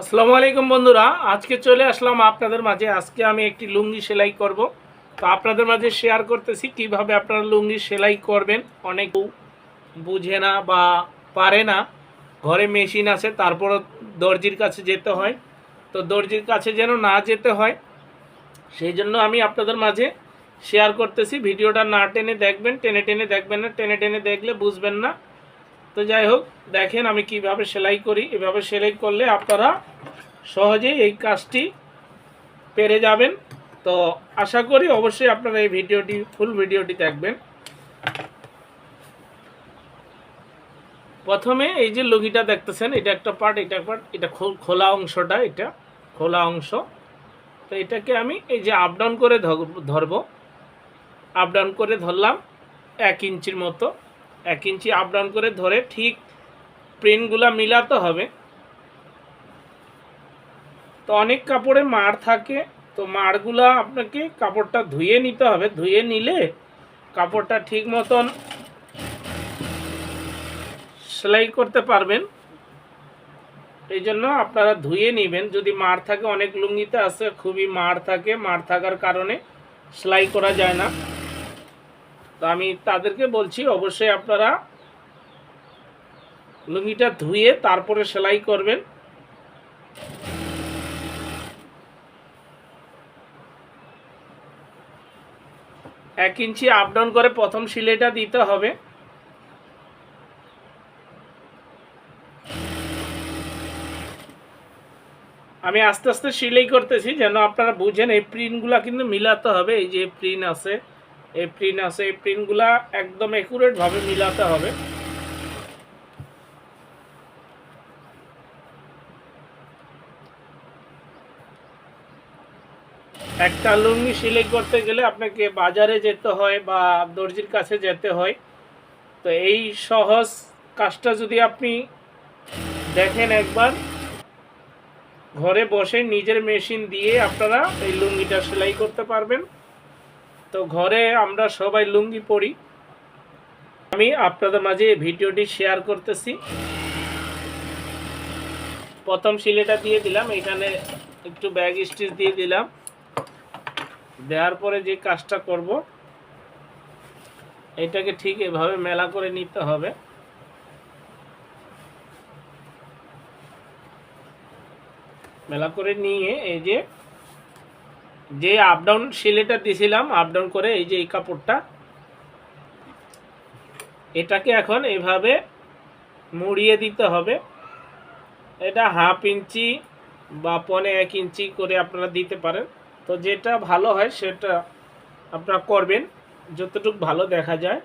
আসসালামু আলাইকুম বন্ধুরা, আজকে চলে আসলাম আপনাদের মাঝে। আজকে আমি একটি লুঙ্গি সেলাই করব। তো আপনাদের মাঝে শেয়ার করতেছি কীভাবে আপনারা লুঙ্গি সেলাই করবেন। অনেক বুঝে না বা পারে না। ঘরে মেশিন আছে, তারপরও দর্জির কাছে যেতে হয়। তো দর্জির কাছে যেন না যেতে হয়, সেই জন্য আমি আপনাদের মাঝে শেয়ার করতেছি। ভিডিওটা না টেনে দেখবেন, টেনে টেনে দেখবেন না, টেনে টেনে দেখলে বুঝবেন না। তো যাই হোক, দেখেন আমি কীভাবে সেলাই করি। এভাবে সেলাই করলে আপনারা সহজেই এই কাজটি পেরে যাবেন। তো আশা করি অবশ্যই আপনারা এই ভিডিওটি, ফুল ভিডিওটি দেখবেন। প্রথমে এই যে লুঙ্গিটা দেখতেছেন, এটা একটা পার্ট এটা পার্ট এটা খোলা অংশটা এটা, খোলা অংশ। তো এটাকে আমি এই যে আপ ডাউন করে ধর- ধরবো। আপ ডাউন করে ধরলাম এক ইঞ্চির মতো। এক ইঞ্চি আপ ডাউন করে ধরে ঠিক প্রিন্টগুলা মিলাতে হবে। তো অনেক কাপড়ে মার থাকে, তো মারগুলা আপনাকে কাপড়টা ধুয়ে নিতে হবে। ধুয়ে নিলে কাপড়টা ঠিক মতন সেলাই করতে পারবেন। এই জন্য আপনারা ধুয়ে নেবেন। যদি মার থাকে, অনেক লুঙ্গিতে আছে, খুবই মার থাকে। মার থাকার কারণে সেলাই করা যায় না। তো আমি তাদেরকে বলছি, অবশ্যই আপনারা লুঙ্গিটা ধুয়ে তারপরে সেলাই করবেন। এক ইঞ্চি আপ ডাউন করে প্রথম সিলাইটা দিতে হবে। আমি আস্তে আস্তে সিলাই করতেছি, যেন আপনারা বুঝেন, এই প্রিন্টগুলা কিন্তু মিলাতে হবে, এই যে প্রিন্ট আছে। এই প্রিন্ট আছে, এই প্রিন্টগুলা একদম একুরেটভাবে মিলাতে হবে। একটা লুঙ্গি সেলাই করতে গেলে আপনাকে বাজারে যেতে হয় বা দর্জির কাছে যেতে হয়। তো এই সহজ কাজটা যদি আপনি দেখেন একবার, ঘরে বসে নিজের মেশিন দিয়ে আপনারা এই লুঙ্গিটা সেলাই করতে পারবেন। তো ঘরে আমরা সবাই লুঙ্গি পরি। আমি আপনাদের মাঝে এই ভিডিওটি শেয়ার করতেছি। প্রথম সিলেটা দিয়ে দিলাম, এখানে একটু ব্যাগ স্টিচ দিয়ে দিলাম। দেওয়ার পরে যে কাজটা করব, এটাকে ঠিক এভাবে মেলা করে নিতে হবে। মেলা করে নিয়ে এই যে যে আপ ডাউন সিলেটা দিয়েছিলাম আপ ডাউন করে এই যে এই কাপড়টা, এটাকে এখন এভাবে মুড়িয়ে দিতে হবে। এটা হাফ ইঞ্চি বা পনে এক ইঞ্চি করে আপনারা দিতে পারেন। তো যেটা ভালো হয় সেটা আপনারা করবেন, যতটুকু ভালো দেখা যায়।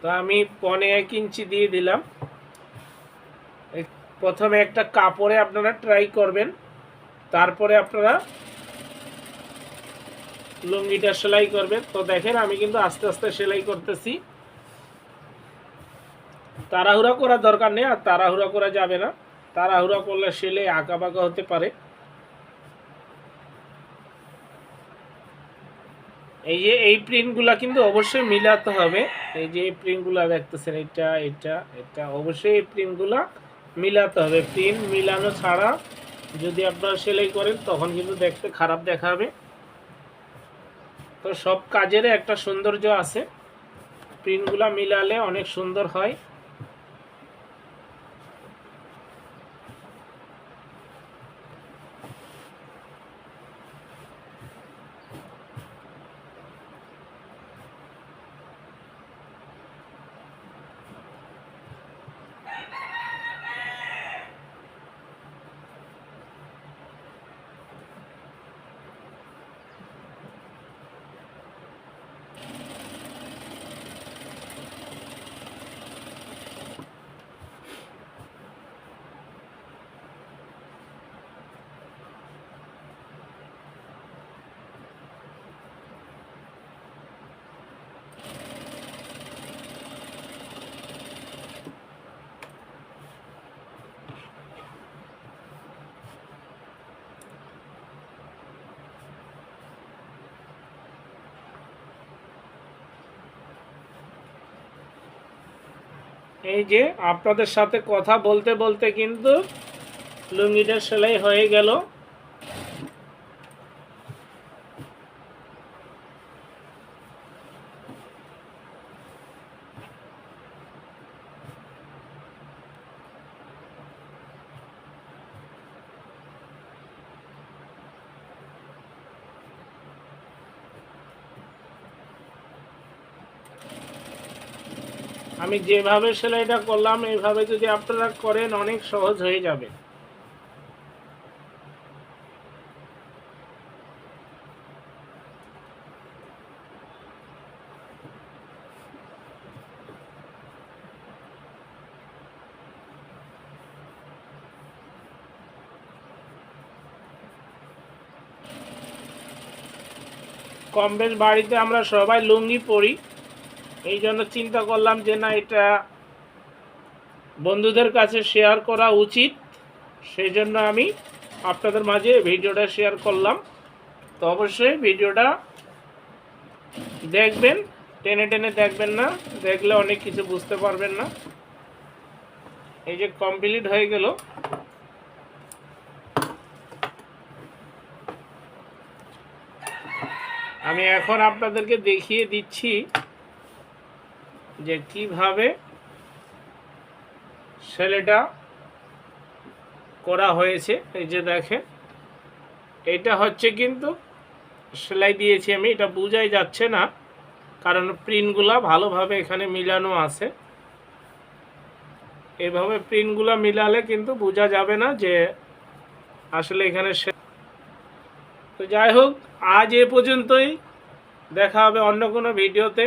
তো আমি পনে এক ইঞ্চি দিয়ে দিলাম। প্রথমে একটা কাপড়ে আপনারা ট্রাই করবেন। তারপরে আপনারা লুঙ্গিটা সেলাই করবেন। তো দেখেন, আমি কিন্তু আস্তে আস্তে সেলাই করতেছি। তাড়াহুড়া করার দরকার নেই, আর তাড়াহুড়া করা যাবে না। তাড়াহুড়া করলে সেলাই আঁকা বাঁকা হতে পারে। এই যে, এই প্রিন্টগুলা কিন্তু অবশ্যই মিলাতে হবে। এই যে, এই প্রিন্টগুলা দেখতেছেন, এটা এটা এটা। অবশ্যই এই প্রিন্টগুলা মিলাতে হবে। প্রিন্ট মিলানো ছাড়া যদি আপনারা সেলাই করেন, তখন কিন্তু দেখতে খারাপ দেখাবে। তো সব কাজের একটা সৌন্দর্য আছে। প্রিন্টগুলো মিলালে অনেক সুন্দর হয়। এই যে আপনাদের সাথে কথা বলতে বলতে কিন্তু লুঙ্গিটা সেলাই হয়ে গেল। আমি যেভাবে সেলাইটা করলাম, এইভাবে যদি আপনারা করেন, অনেক সহজ হয়ে যাবে। কম বেশ বাড়িতে আমরা সবাই লুঙ্গি পরি। এই জন্য চিন্তা করলাম যে না, এটা বন্ধুদের কাছে শেয়ার করা উচিত। সেই জন্য আমি আপনাদের মাঝে ভিডিওটা শেয়ার করলাম। তো অবশ্যই ভিডিওটা দেখবেন, টেনে টেনে দেখবেন না, দেখলে অনেক কিছু বুঝতে পারবেন না। এই যে কমপ্লিট হয়ে গেল। আমি এখন আপনাদেরকে দেখিয়ে দিচ্ছি যে কীভাবে সেলেটা করা হয়েছে, এই যে দেখে এটা হচ্ছে কিন্তু সেলাই দিয়েছি আমি, এটা বোঝাই যাচ্ছে না, কারণ প্রিন্টগুলা ভালোভাবে এখানে মিলানো আছে। এভাবে প্রিন্টগুলো মিলালে কিন্তু বোঝা যাবে না যে আসলে এখানে তো যাই হোক, আজ এ পর্যন্তই, দেখা হবে অন্য কোনো ভিডিওতে।